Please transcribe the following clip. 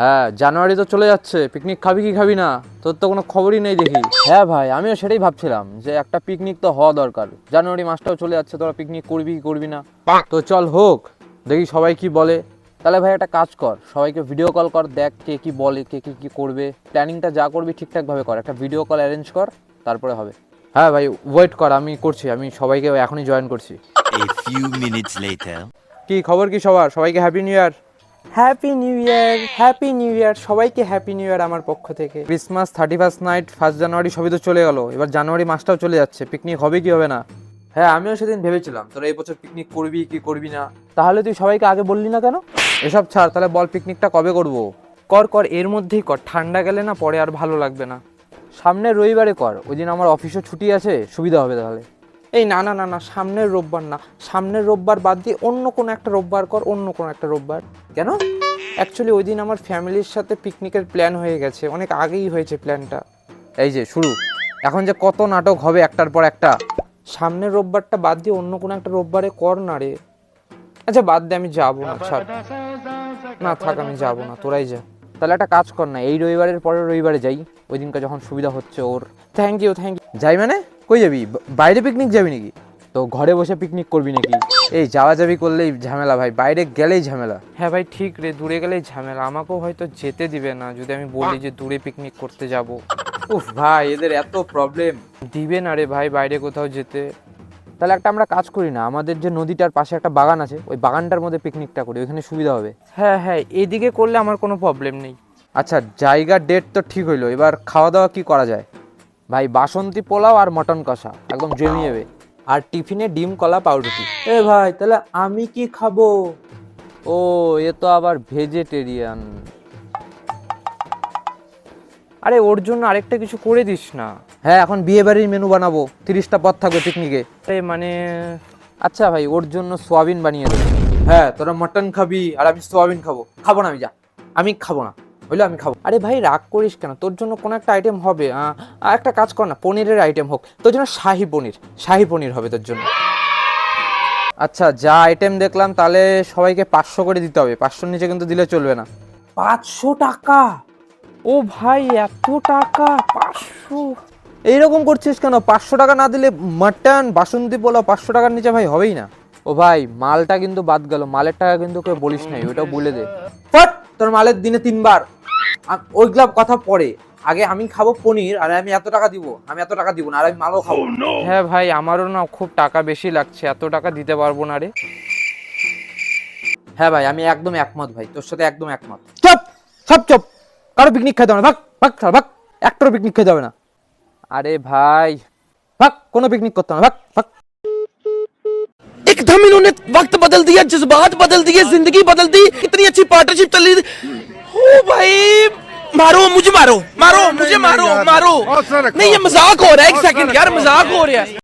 হ্যাঁ জানুয়ারি তো চলে যাচ্ছে। পিকনিক খাবি কি খাবি না? তোর তো কোনো খবরই নেই দেখি। হ্যাঁ ভাই আমিও সেটাই ভাবছিলাম যে একটা পিকনিক তো হওয়া দরকার। জানুয়ারি মাসটাও চলে যাচ্ছে তোরা পিকনিক করবি কি করবি না? তো চল হোক দেখি সবাই কি বলে। তাহলে ভাই একটা কাজ কর সবাইকে ভিডিও কল কর দেখ কে কি বলে কে কি কি করবে। প্ল্যানিংটা যা করবি ঠিকঠাকভাবে কর একটা ভিডিও কল অ্যারেঞ্জ কর তারপরে হবে। হ্যাঁ ভাই ওয়েট কর আমি করছি আমি সবাইকে এখনই জয়েন করছি. কি খবর কি সবার? সবাইকে happy new year happy new year happy new year সবাইকে হ্যাপি নিউ ইয়ার আমার পক্ষ থেকে। Christmas thirty first night first January সবই তো চলে গেল। এবার জানুয়ারি মাসটাও চলে যাচ্ছে পিকনিক হবে কি হবে না? হ্যাঁ আমিও সেদিন ভেবেছিলাম তোরা এই বছর পিকনিক করবি কি করবি না। তাহলে তুই সবাইকে আগে বললি না কেন? এসব ছাড় তাহলে বল পিকনিকটা কবে করব? কর কর এর মধ্যেই কর ঠান্ডা গেলে না পরে আর ভালো লাগবে না। সামনের রবিবারে কর ওই দিন আমার অফিসও ছুটি আছে সুবিধা হবে তাহলে। এই না না না না, সামনের রোববার না। সামনের রোববার বাদ দিয়ে অন্য কোনো একটা রোববার কর, অন্য কোনো একটা রোববার। কেন? অ্যাকচুয়ালি ওই দিন আমার ফ্যামিলির সাথে পিকনিকের প্ল্যান হয়ে গেছে। অনেক আগেই হয়েছে প্ল্যানটা এই যে, শুরু। এখন যে কত নাটক হবে একটার পর একটা। সামনের রোববারটা বাদ দিয়ে অন্য কোনো একটা রোববারে কর না রে। আচ্ছা বাদ দিয়ে আমি যাব না, ছাড়। না, থাক, আমি যাব না, তোরাই যা। তাহলে একটা কাজ কর না এই রবিবারের পরের রবিবারে যাই ওই দিনটা যখন সুবিধা হচ্ছে ওর। থ্যাংক ইউ থ্যাংক ইউ যাই মানে? কই যাবি? বাইরে পিকনিক যাবি নাকি? তো ঘরে বসে পিকনিক করবি নাকি? এই যাওয়া যাবি করলেই ঝামেলা ভাই বাইরে গেলেই ঝামেলা। হ্যাঁ ভাই ঠিক রে দূরে গেলেই ঝামেলা। আমাকেও হয়তো যেতে দিবে না যদি আমি বলি যে দূরে পিকনিক করতে যাব। উফ ভাই এদের এত প্রবলেম দিবে না রে ভাই বাইরে কোথাও যেতে। তাহলে একটা আমরা কাজ করি না আমাদের যে নদীটার পাশে একটা বাগান আছে ওই বাগানটার মধ্যে পিকনিকটা করি ওইখানে সুবিধা হবে। হ্যাঁ হ্যাঁ এদিকে করলে আমার কোনো প্রবলেম নেই। আচ্ছা জায়গা ডেট তো ঠিক হইল এবার খাওয়া দাওয়া কি করা যায়? ভাই বাসন্তী পোলাও আর মটন কষা একদম জমি যাবে আর টিফিনে ডিম কলা পাউরুটি। এ ভাই তাহলে আমি কি খাব? ও এ তো আবার ভেজিটেরিয়ান আরে ওর জন্য আরেকটা কিছু করে দিস না। হ্যাঁ এখন বিয়ে বাড়ির মেনু বানাবো। তিরিশটা পদ থাকবে পিকনিকে আরে মানে আচ্ছা ভাই ওর জন্য সোয়াবিন বানিয়ে দেবো। হ্যাঁ তোরা মটন খাবি আর আমি সোয়াবিন খাব। খাব না আমি যা। আমি খাব না। হইল আমি খাব। আরে ভাই রাগ করিস কেন? তোর জন্য কোনো একটা আইটেম হবে। আর একটা কাজ কর না পনিরের আইটেম হোক। তোর জন্য শাহি পনির। শাহি পনির হবে তোর জন্য। আচ্ছা যা আইটেম দেখলাম তাহলে সবাইকে পাঁচশো করে দিতে হবে। পাঁচশোর নিচে কিন্তু দিলে চলবে না। পাঁচশো টাকা? ও ভাই এত টাকা পাঁচশো। এইরকম করছিস কেন? পাঁচশো টাকা না দিলে মাটন বাসন্তী পোলাও পাঁচশো টাকার নিচে ভাই হবেই না। ও ভাই মালটা কিন্তু বাদ গেল। মালের টাকা কিন্তু কেউ বলিস নাই ওটাও বলে দে। ফট তোর মালের দিনে তিনবার। আ- ওইগুলা কথা পরে। আগে আমি খাব পনির আর আমি এত টাকা দিব আমি এত টাকা দিব না আর আমি মালও খাব হ্যাঁ ভাই আমারও না খুব টাকা বেশি লাগছে এত টাকা দিতে পারব না রে। হ্যাঁ ভাই আমি একদম একমত ভাই তোর সাথে একদম একমত। চুপ! সব চুপ! কারো পিকনিক খেতে হবে না ভাগ ভাগ ছাড়, ভাগ একটারও পিকনিক খেতে হবে না আরে ভাই ভাগ কোনো পিকনিক করতে হবে না, ভাগ ভাগ एकदम इन्होंने वक्त बदल दिया जज्बात बदल दिए जिंदगी बदल दी कितनी अच्छी पार्टनरशिप चली ओ भाई मारो मुझे मारो मारो मुझे मारो मारो नहीं ये मजाक हो रहा है एक सेकंड यार मजाक हो रहा है